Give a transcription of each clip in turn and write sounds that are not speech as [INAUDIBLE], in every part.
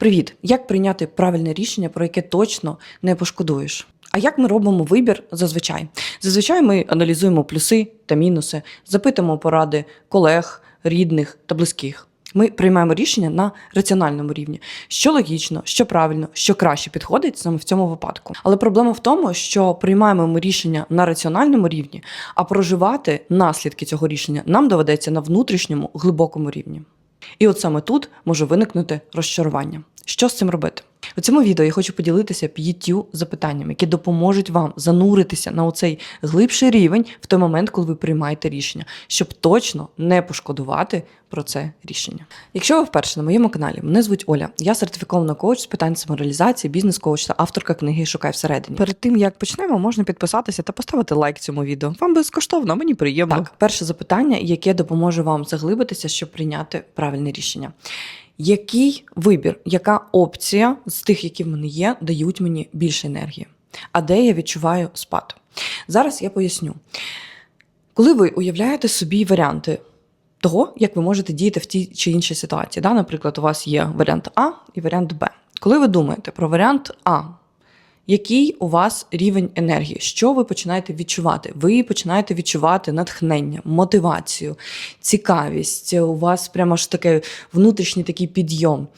Привіт! Як прийняти правильне рішення, про яке точно не пошкодуєш? А як ми робимо вибір зазвичай? Зазвичай ми аналізуємо плюси та мінуси, запитуємо поради колег, рідних та близьких. Ми приймаємо рішення на раціональному рівні, що логічно, що правильно, що краще підходить саме в цьому випадку. Але проблема в тому, що приймаємо ми рішення на раціональному рівні, а проживати наслідки цього рішення нам доведеться на внутрішньому глибокому рівні. І от саме тут може виникнути розчарування. Що з цим робити? У цьому відео я хочу поділитися п'ятью запитаннями, які допоможуть вам зануритися на оцей глибший рівень в той момент, коли ви приймаєте рішення, щоб точно не пошкодувати про це рішення. Якщо ви вперше на моєму каналі, мене звуть Оля, я сертифікована коуч з питань самореалізації, бізнес-коуч та авторка книги Шукай всередині. Перед тим як почнемо, можна підписатися та поставити лайк цьому відео. Вам безкоштовно, мені приємно. Так, перше запитання, яке допоможе вам заглибитися, щоб прийняти правильне рішення. Який вибір, яка опція з тих, які в мене є, дають мені більше енергії? А де я відчуваю спад? Зараз я поясню. Коли ви уявляєте собі варіанти того, як ви можете діяти в тій чи іншій ситуації, да? наприклад, у вас є варіант А і варіант Б. Коли ви думаєте про варіант А, який у вас рівень енергії? Що ви починаєте відчувати? Ви починаєте відчувати натхнення, мотивацію, цікавість. У вас прямо ж таке внутрішній такий підйом.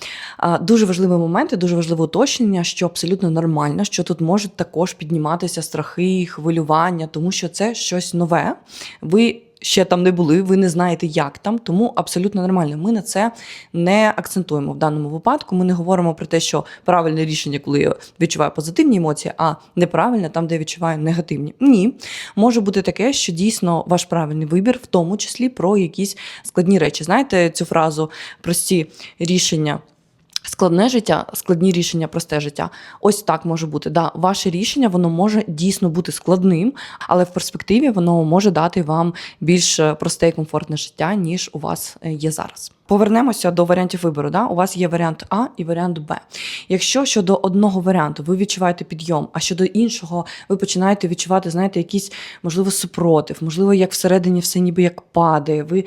Дуже важливий момент і дуже важливе уточнення, що абсолютно нормально, що тут можуть також підніматися страхи, хвилювання, тому що це щось нове. Ви ще там не були, ви не знаєте, як там, тому абсолютно нормально. Ми на це не акцентуємо в даному випадку. Ми не говоримо про те, що правильне рішення, коли я відчуваю позитивні емоції, а неправильне там, де я відчуваю негативні. Ні, може бути таке, що дійсно ваш правильний вибір, в тому числі про якісь складні речі. Знаєте цю фразу прості рішення. Складне життя, складні рішення, просте життя. Ось так може бути. Да, ваше рішення воно може дійсно бути складним, але в перспективі воно може дати вам більш е, просте і комфортне життя, ніж у вас е, є зараз. Повернемося до варіантів вибору. Да? У вас є варіант А і варіант Б. Якщо щодо одного варіанту ви відчуваєте підйом, а щодо іншого ви починаєте відчувати, знаєте, якийсь можливо супротив, можливо, як всередині все ніби як падає. Ви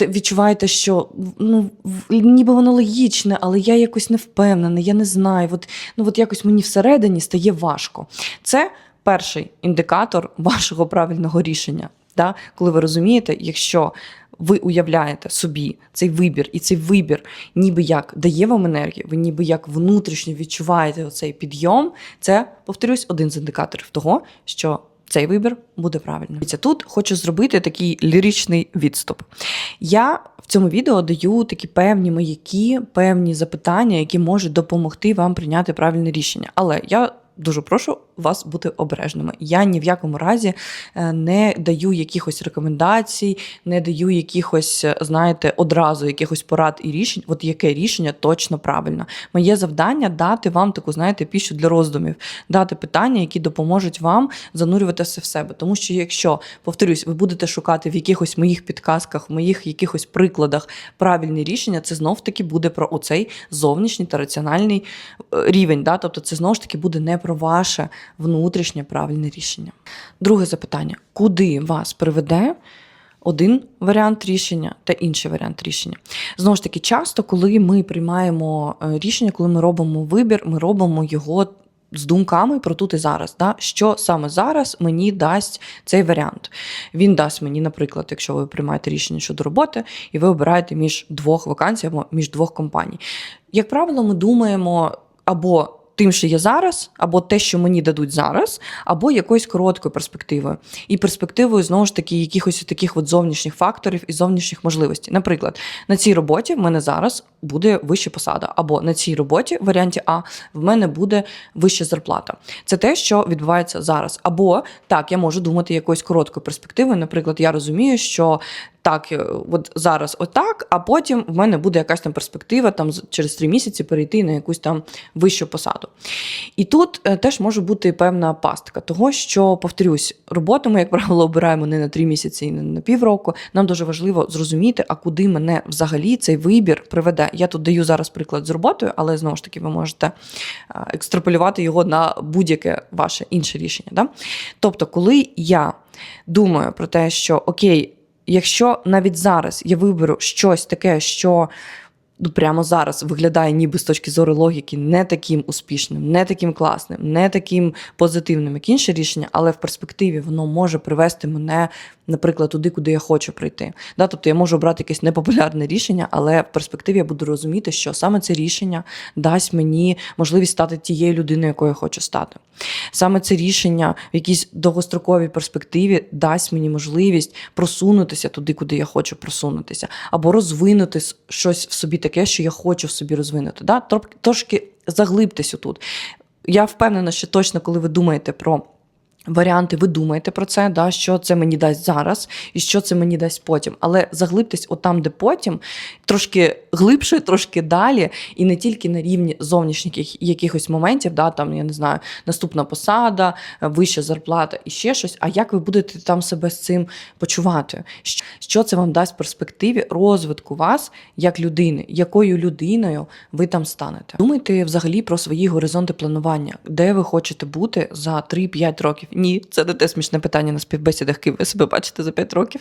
е, відчуваєте, що ну ніби воно логічне, але я якось не впевнена, я не знаю. От, ну от якось мені всередині стає важко. Це перший індикатор вашого правильного рішення. Да? Коли ви розумієте, якщо ви уявляєте собі цей вибір, і цей вибір ніби як дає вам енергію, ви ніби як внутрішньо відчуваєте оцей підйом, це, повторюсь, один з індикаторів того, що цей вибір буде правильним. Тут хочу зробити такий ліричний відступ. Я в цьому відео даю такі певні маяки, певні запитання, які можуть допомогти вам прийняти правильне рішення. Але я дуже прошу вас бути обережними. Я ні в якому разі е, не даю якихось рекомендацій, не даю якихось, е, знаєте, одразу якихось порад і рішень. От яке рішення точно правильно. Моє завдання дати вам таку, знаєте, піщу для роздумів, дати питання, які допоможуть вам занурюватися в себе. Тому що, якщо повторюсь, ви будете шукати в якихось моїх підказках, в моїх якихось прикладах правильні рішення, це знов таки буде про оцей зовнішній та раціональний е, рівень. Да? Тобто, це знову ж таки буде не про ваше внутрішнє правильне рішення. Друге запитання: куди вас приведе? Один варіант рішення та інший варіант рішення. Знову ж таки, часто, коли ми приймаємо е, рішення, коли ми робимо вибір, ми робимо його з думками про тут і зараз. Да? Що саме зараз мені дасть цей варіант? Він дасть мені, наприклад, якщо ви приймаєте рішення щодо роботи, і ви обираєте між двох вакансій або між двох компаній. Як правило, ми думаємо або тим, що є зараз, або те, що мені дадуть зараз, або якоюсь короткою перспективою. І перспективою, знову ж таки, якихось таких от зовнішніх факторів і зовнішніх можливостей. Наприклад, на цій роботі в мене зараз буде вища посада, або на цій роботі, в варіанті А, в мене буде вища зарплата. Це те, що відбувається зараз. Або так, я можу думати якоюсь короткою перспективою. Наприклад, я розумію, що так, е, от зараз отак, а потім в мене буде якась там перспектива там через три місяці перейти на якусь там вищу посаду. І тут е, теж може бути певна пастка, того що, повторюсь, роботу ми, як правило, обираємо не на три місяці і не на півроку. Нам дуже важливо зрозуміти, а куди мене взагалі цей вибір приведе. Я тут даю зараз приклад з роботою, але знову ж таки ви можете е, екстраполювати його на будь-яке ваше інше рішення. Да? Тобто, коли я думаю про те, що окей, якщо навіть зараз я виберу щось таке, що ну, прямо зараз виглядає ніби з точки зору логіки не таким успішним, не таким класним, не таким позитивним, як інше рішення, але в перспективі воно може привести мене, наприклад, туди, куди я хочу прийти. Да? Тобто я можу обрати якесь непопулярне рішення, але в перспективі я буду розуміти, що саме це рішення дасть мені можливість стати тією людиною, якою я хочу стати. Саме це рішення в якійсь довгостроковій перспективі дасть мені можливість просунутися туди, куди я хочу просунутися, або розвинути щось в собі таке, що я хочу собі розвинути. Да? Трошки заглибтеся тут. Я впевнена, що точно, коли ви думаєте про. Варіанти, ви думаєте про це, да, що це мені дасть зараз і що це мені дасть потім. Але заглибтесь отам, де потім, трошки глибше, трошки далі, і не тільки на рівні зовнішніх якихось моментів, да, там, я не знаю, наступна посада, вища зарплата і ще щось. А як ви будете там себе з цим почувати? Що це вам дасть в перспективі розвитку вас як людини, якою людиною ви там станете? Думайте взагалі про свої горизонти планування, де ви хочете бути за 3-5 років. Ні, це не те смішне питання на співбесідах, ким ви себе бачите за 5 років.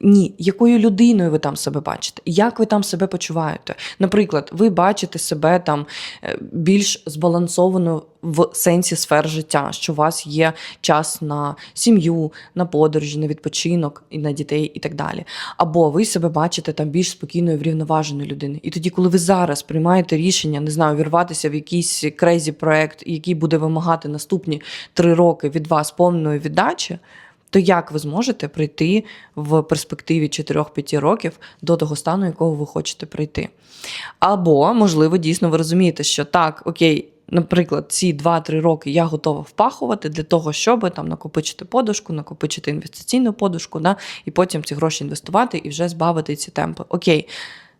Ні, якою людиною ви там себе бачите? Як ви там себе почуваєте? Наприклад, ви бачите себе там е, більш збалансовано в сенсі сфер життя, що у вас є час на сім'ю, на подорожі, на відпочинок і на дітей, і так далі. Або ви себе бачите там більш спокійною, врівноваженою людиною. І тоді, коли ви зараз приймаєте рішення, не знаю, вірватися в якийсь крейзі проект, який буде вимагати наступні три роки від вас повної віддачі то як ви зможете прийти в перспективі 4-5 років до того стану, якого ви хочете прийти? Або, можливо, дійсно ви розумієте, що так, окей. Наприклад, ці 2-3 роки я готова впахувати для того, щоб там накопичити подушку, накопичити інвестиційну подушку, да, і потім ці гроші інвестувати і вже збавити ці темпи. Окей.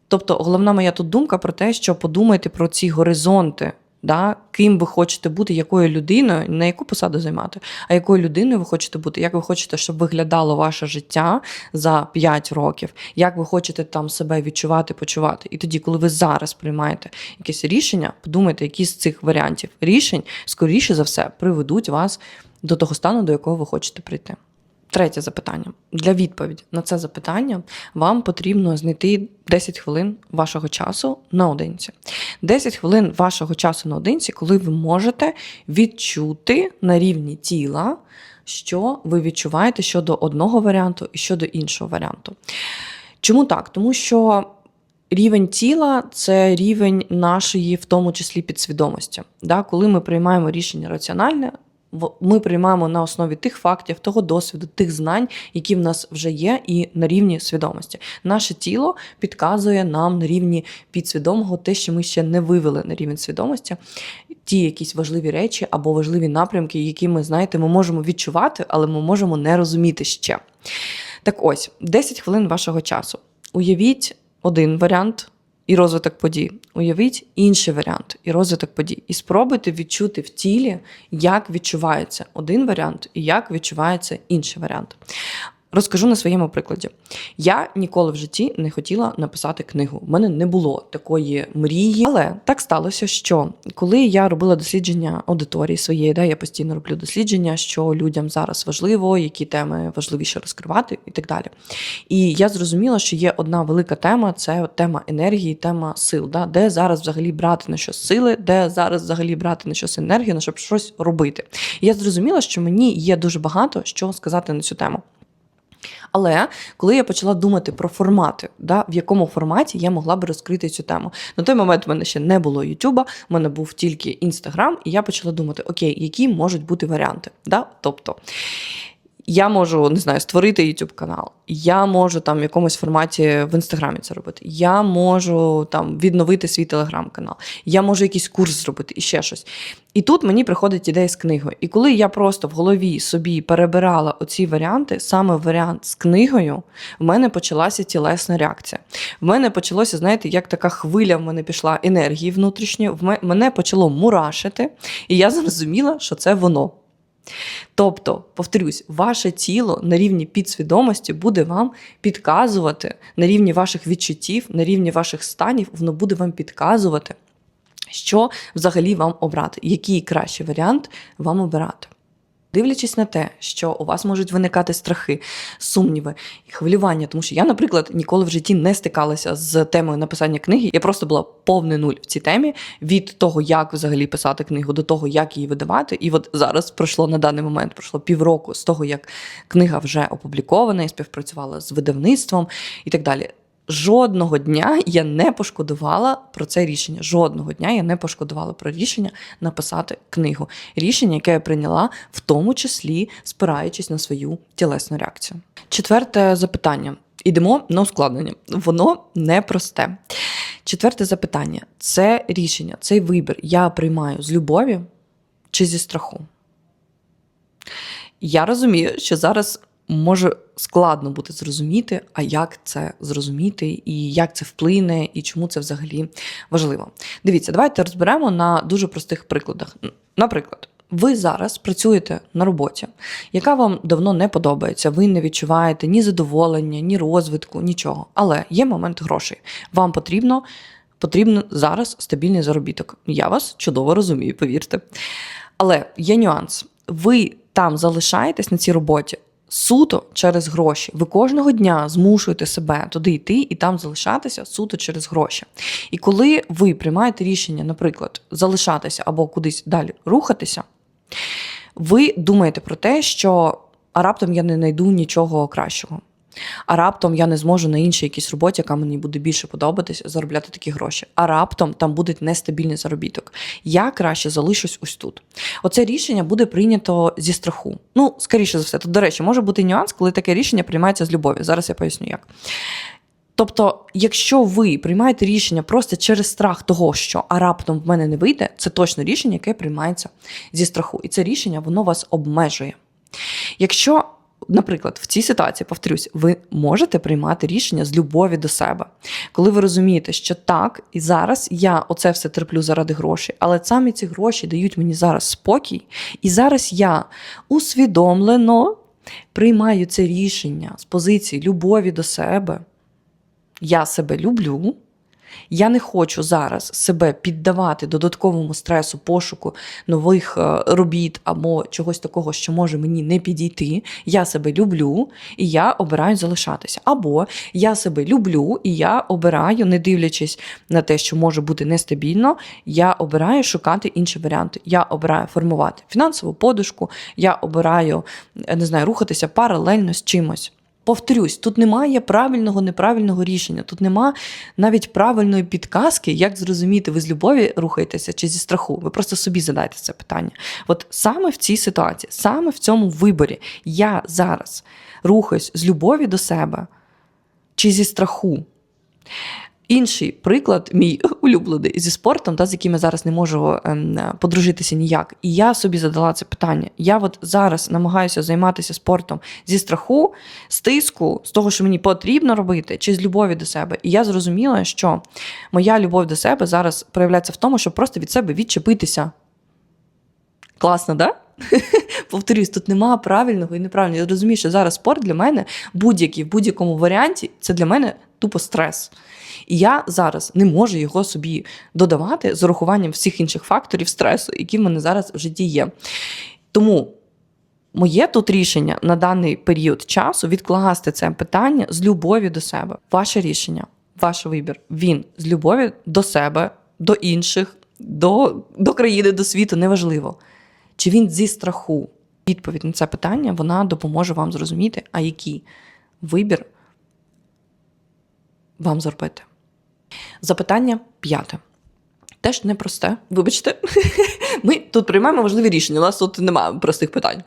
Тобто, головна моя тут думка про те, що подумайте про ці горизонти, да, ким ви хочете бути, якою людиною, не яку посаду займати, а якою людиною ви хочете бути, як ви хочете, щоб виглядало ваше життя за 5 років, як ви хочете там себе відчувати, почувати. І тоді, коли ви зараз приймаєте якесь рішення, подумайте, які з цих варіантів рішень, скоріше за все, приведуть вас до того стану, до якого ви хочете прийти. Третє запитання. Для відповіді на це запитання вам потрібно знайти 10 хвилин вашого часу наодинці. 10 хвилин вашого часу наодинці, коли ви можете відчути на рівні тіла, що ви відчуваєте щодо одного варіанту і щодо іншого варіанту. Чому так? Тому що рівень тіла це рівень нашої, в тому числі, підсвідомості. Да? Коли ми приймаємо рішення раціональне, ми приймаємо на основі тих фактів, того досвіду, тих знань, які в нас вже є, і на рівні свідомості. Наше тіло підказує нам на рівні підсвідомого те, що ми ще не вивели на рівень свідомості, ті якісь важливі речі або важливі напрямки, які ми знаєте, ми можемо відчувати, але ми можемо не розуміти ще. Так ось, 10 хвилин вашого часу. Уявіть один варіант і розвиток подій. Уявіть інший варіант і розвиток подій. І спробуйте відчути в тілі, як відчувається один варіант і як відчувається інший варіант. Розкажу на своєму прикладі. Я ніколи в житті не хотіла написати книгу. У мене не було такої мрії. Але так сталося, що коли я робила дослідження аудиторії своєї, да, я постійно роблю дослідження, що людям зараз важливо, які теми важливіше розкривати і так далі. І я зрозуміла, що є одна велика тема це тема енергії, тема сил. Да, де зараз взагалі брати на щось сили, де зараз взагалі брати на щось енергію, на щоб щось робити. І я зрозуміла, що мені є дуже багато що сказати на цю тему. Але коли я почала думати про формати, да, в якому форматі я могла б розкрити цю тему. На той момент в мене ще не було Ютуба, в мене був тільки Інстаграм, і я почала думати, окей, які можуть бути варіанти. Да? Тобто я можу не знаю, створити YouTube канал, я можу там в якомусь форматі в інстаграмі це робити. Я можу там відновити свій телеграм-канал, я можу якийсь курс зробити і ще щось. І тут мені приходить ідея з книгою. І коли я просто в голові собі перебирала оці варіанти, саме варіант з книгою, в мене почалася тілесна реакція. В мене почалося, знаєте, як така хвиля в мене пішла енергії внутрішньої, в мене почало мурашити, і я зрозуміла, що це воно. Тобто, повторюсь, ваше тіло на рівні підсвідомості буде вам підказувати на рівні ваших відчуттів, на рівні ваших станів, воно буде вам підказувати, що взагалі вам обрати, який кращий варіант вам обирати. Дивлячись на те, що у вас можуть виникати страхи, сумніви і хвилювання, тому що я, наприклад, ніколи в житті не стикалася з темою написання книги. Я просто була повний нуль в цій темі від того, як взагалі писати книгу, до того, як її видавати. І от зараз пройшло на даний момент, пройшло півроку з того, як книга вже опублікована, я співпрацювала з видавництвом і так далі. Жодного дня я не пошкодувала про це рішення. Жодного дня я не пошкодувала про рішення написати книгу. Рішення, яке я прийняла, в тому числі спираючись на свою тілесну реакцію. Четверте запитання. Ідемо на ускладнення. Воно непросте. Четверте запитання: це рішення, цей вибір я приймаю з любові чи зі страху? Я розумію, що зараз може складно буде зрозуміти, а як це зрозуміти, і як це вплине, і чому це взагалі важливо. Дивіться, давайте розберемо на дуже простих прикладах. Наприклад. Ви зараз працюєте на роботі, яка вам давно не подобається. Ви не відчуваєте ні задоволення, ні розвитку, нічого. Але є момент грошей. Вам потрібно потрібен зараз стабільний заробіток. Я вас чудово розумію, повірте. Але є нюанс. Ви там залишаєтесь на цій роботі суто через гроші. Ви кожного дня змушуєте себе туди йти і там залишатися суто через гроші. І коли ви приймаєте рішення, наприклад, залишатися або кудись далі рухатися, ви думаєте про те, що а раптом я не знайду нічого кращого. А раптом я не зможу на іншій якійсь роботі, яка мені буде більше подобатись, заробляти такі гроші. А раптом там буде нестабільний заробіток. Я краще залишусь ось тут. Оце рішення буде прийнято зі страху. Ну, скоріше за все, тут, до речі, може бути нюанс, коли таке рішення приймається з любові. Зараз я поясню як. Тобто, якщо ви приймаєте рішення просто через страх того, що а раптом в мене не вийде, це точно рішення, яке приймається зі страху. І це рішення воно вас обмежує. Якщо Наприклад, в цій ситуації, повторюсь, ви можете приймати рішення з любові до себе, коли ви розумієте, що так, і зараз я оце все терплю заради грошей, але самі ці гроші дають мені зараз спокій, і зараз я усвідомлено приймаю це рішення з позиції любові до себе. Я себе люблю. Я не хочу зараз себе піддавати додатковому стресу, пошуку нових е, робіт або чогось такого, що може мені не підійти. Я себе люблю і я обираю залишатися. Або я себе люблю і я обираю, не дивлячись на те, що може бути нестабільно, я обираю шукати інші варіанти. Я обираю формувати фінансову подушку, я обираю не знаю, рухатися паралельно з чимось. Повторюсь, тут немає правильного, неправильного рішення, тут нема навіть правильної підказки, як зрозуміти, ви з любові рухаєтеся чи зі страху. Ви просто собі задайте це питання. От саме в цій ситуації, саме в цьому виборі, я зараз рухаюсь з любові до себе чи зі страху. Інший приклад, мій [LAUGHS] улюблений зі спортом, та, з яким я зараз не можу ем, подружитися ніяк. І я собі задала це питання. Я от зараз намагаюся займатися спортом зі страху, з тиску, з того, що мені потрібно робити, чи з любові до себе. І я зрозуміла, що моя любов до себе зараз проявляється в тому, щоб просто від себе відчепитися. Класно, да? [LAUGHS] Повторюсь, тут немає правильного і неправильного. Я розумію, що зараз спорт для мене будь-який в будь-якому варіанті це для мене тупо стрес. І я зараз не можу його собі додавати з урахуванням всіх інших факторів стресу, які в мене зараз в житті є. Тому. Моє тут рішення на даний період часу відкласти це питання з любові до себе. Ваше рішення, ваш вибір. Він з любові до себе, до інших, до, до країни, до світу неважливо. Чи він зі страху? Відповідь на це питання вона допоможе вам зрозуміти, а який вибір вам зробити. Запитання п'яте. Теж непросте, вибачте. [LAUGHS] Ми тут приймаємо важливі рішення, у нас тут немає простих питань.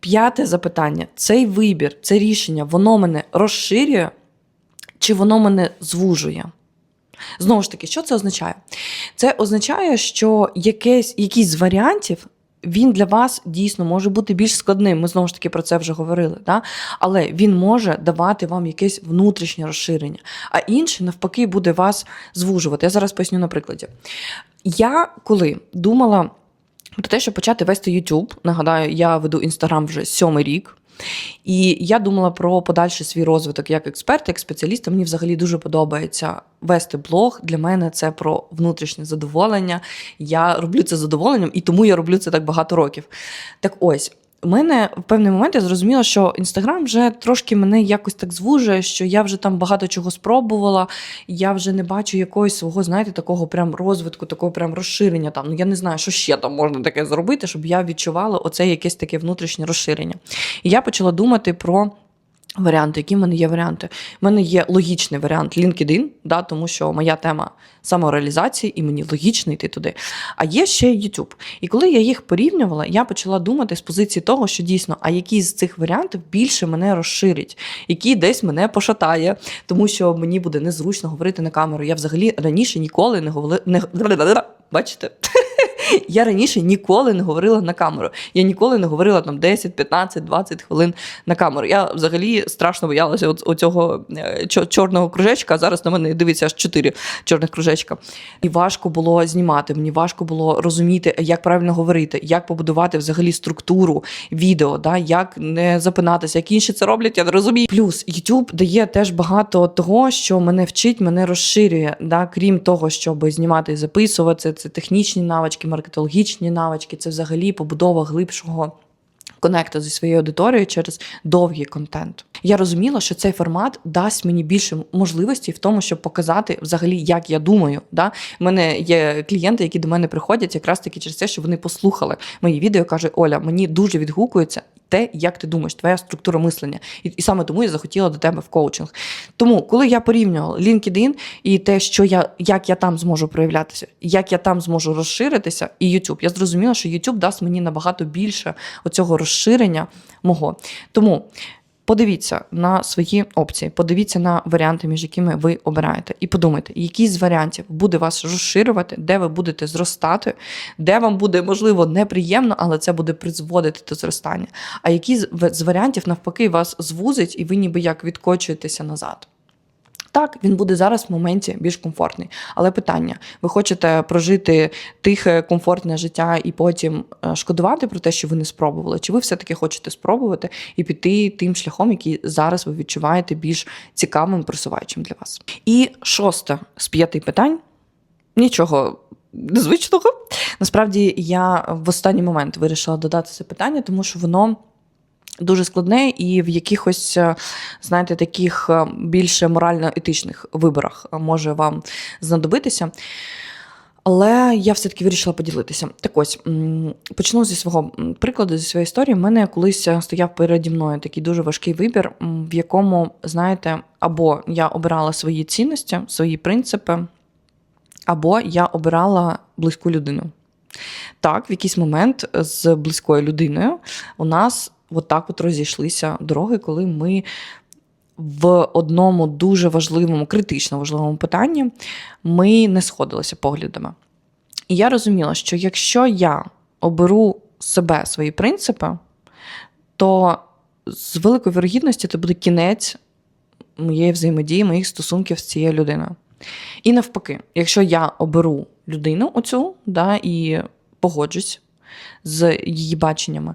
П'яте запитання: цей вибір, це рішення, воно мене розширює чи воно мене звужує? Знову ж таки, що це означає? Це означає, що якесь, якийсь з варіантів він для вас дійсно може бути більш складним. Ми знову ж таки про це вже говорили. Да? Але він може давати вам якесь внутрішнє розширення, а інший, навпаки, буде вас звужувати. Я зараз поясню на прикладі. Я коли думала про те, щоб почати вести YouTube, нагадаю, я веду Інстаграм вже сьомий рік. І я думала про подальший свій розвиток як експерт, як спеціаліста. Мені взагалі дуже подобається вести блог. Для мене це про внутрішнє задоволення. Я роблю це задоволенням, і тому я роблю це так багато років. Так ось. У мене в певний момент я зрозуміла, що інстаграм вже трошки мене якось так звужує, що я вже там багато чого спробувала. Я вже не бачу якогось свого, знаєте, такого прям розвитку, такого прям розширення. Там ну я не знаю, що ще там можна таке зробити, щоб я відчувала оце якесь таке внутрішнє розширення. І я почала думати про. Варіанти, які в мене є варіанти? У мене є логічний варіант LinkedIn, да, тому що моя тема самореалізації, і мені логічно йти туди. А є ще YouTube. І коли я їх порівнювала, я почала думати з позиції того, що дійсно, а який з цих варіантів більше мене розширить, який десь мене пошатає, тому що мені буде незручно говорити на камеру. Я взагалі раніше ніколи не говорила. Не... [LAUGHS] Бачите? Я раніше ніколи не говорила на камеру. Я ніколи не говорила там 10, 15, 20 хвилин на камеру. Я взагалі страшно боялася оцього е, чорного кружечка, зараз на мене дивиться аж 4 чорних кружечка. І важко було знімати, мені важко було розуміти, як правильно говорити, як побудувати взагалі структуру відео, да, як не запинатися, як інші це роблять, я не розумію. Плюс YouTube дає теж багато того, що мене вчить, мене розширює. Да, крім того, щоб знімати і записувати, це технічні навички, маркетологічні навички, це взагалі побудова глибшого. Конекту зі своєю аудиторією через довгий контент. Я розуміла, що цей формат дасть мені більше можливостей в тому, щоб показати взагалі, як я думаю. Да? У мене є клієнти, які до мене приходять якраз таки через те, що вони послухали мої відео. кажуть, Оля, мені дуже відгукується те, як ти думаєш, твоя структура мислення. І, і саме тому я захотіла до тебе в коучинг. Тому, коли я порівнювала LinkedIn і те, що я як я там зможу проявлятися, як я там зможу розширитися, і YouTube, я зрозуміла, що YouTube дасть мені набагато більше оцього розширення мого. Тому. Подивіться на свої опції, подивіться на варіанти, між якими ви обираєте, і подумайте, який з варіантів буде вас розширювати, де ви будете зростати, де вам буде можливо неприємно, але це буде призводити до зростання. А з з варіантів навпаки вас звузить, і ви ніби як відкочуєтеся назад. Так, він буде зараз в моменті більш комфортний. Але питання: ви хочете прожити тихе, комфортне життя і потім е, шкодувати про те, що ви не спробували? Чи ви все-таки хочете спробувати і піти тим шляхом, який зараз ви відчуваєте більш цікавим, просуваючим для вас? І шосте з п'яти питань нічого. Незвичного. Насправді я в останній момент вирішила додати це питання, тому що воно дуже складне і в якихось, е, знаєте, таких е, більше морально-етичних виборах може вам знадобитися. Але я все-таки вирішила поділитися. Так ось почну зі свого прикладу, зі своєї історії. У мене колись е, стояв переді мною такий дуже важкий вибір, в якому, знаєте, або я обирала свої цінності, свої принципи, або я обирала близьку людину. Так, в якийсь момент з близькою людиною у нас от так от розійшлися дороги, коли ми в одному дуже важливому, критично важливому питанні ми не сходилися поглядами. І я розуміла, що якщо я оберу себе, свої принципи, то з великою вірогідністю це буде кінець моєї взаємодії, моїх стосунків з цією людиною. І навпаки, якщо я оберу людину оцю, да, і погоджусь з її баченнями,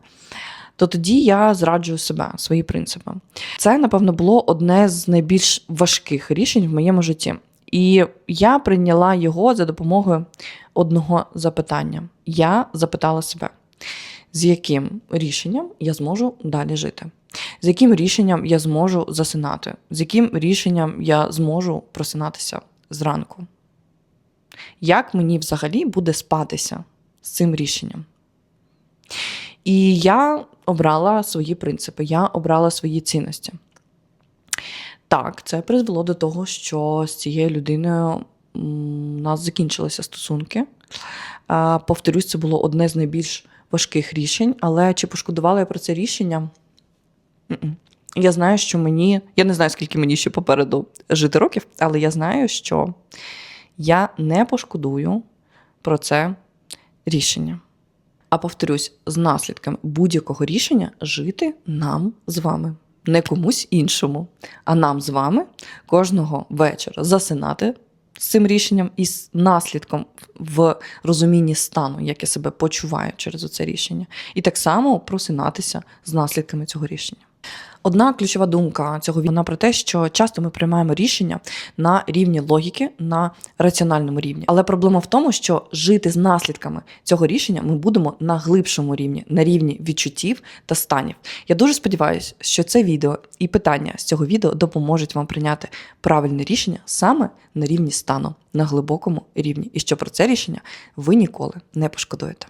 то тоді я зраджую себе, свої принципи. Це, напевно, було одне з найбільш важких рішень в моєму житті. І я прийняла його за допомогою одного запитання. Я запитала себе, з яким рішенням я зможу далі жити, з яким рішенням я зможу засинати, з яким рішенням я зможу просинатися зранку. Як мені взагалі буде спатися з цим рішенням? І я обрала свої принципи, я обрала свої цінності. Так, це призвело до того, що з цією людиною у нас закінчилися стосунки. Повторюсь, це було одне з найбільш важких рішень, але чи пошкодувала я про це рішення? Я знаю, що мені. Я не знаю, скільки мені ще попереду жити років, але я знаю, що я не пошкодую про це рішення. А повторюсь, з наслідками будь-якого рішення жити нам з вами, не комусь іншому, а нам з вами кожного вечора засинати з цим рішенням і з наслідком в розумінні стану, як я себе почуваю через це рішення, і так само просинатися з наслідками цього рішення. Одна ключова думка цього вона про те, що часто ми приймаємо рішення на рівні логіки, на раціональному рівні. Але проблема в тому, що жити з наслідками цього рішення ми будемо на глибшому рівні, на рівні відчуттів та станів. Я дуже сподіваюся, що це відео і питання з цього відео допоможуть вам прийняти правильне рішення саме на рівні стану, на глибокому рівні, і що про це рішення ви ніколи не пошкодуєте.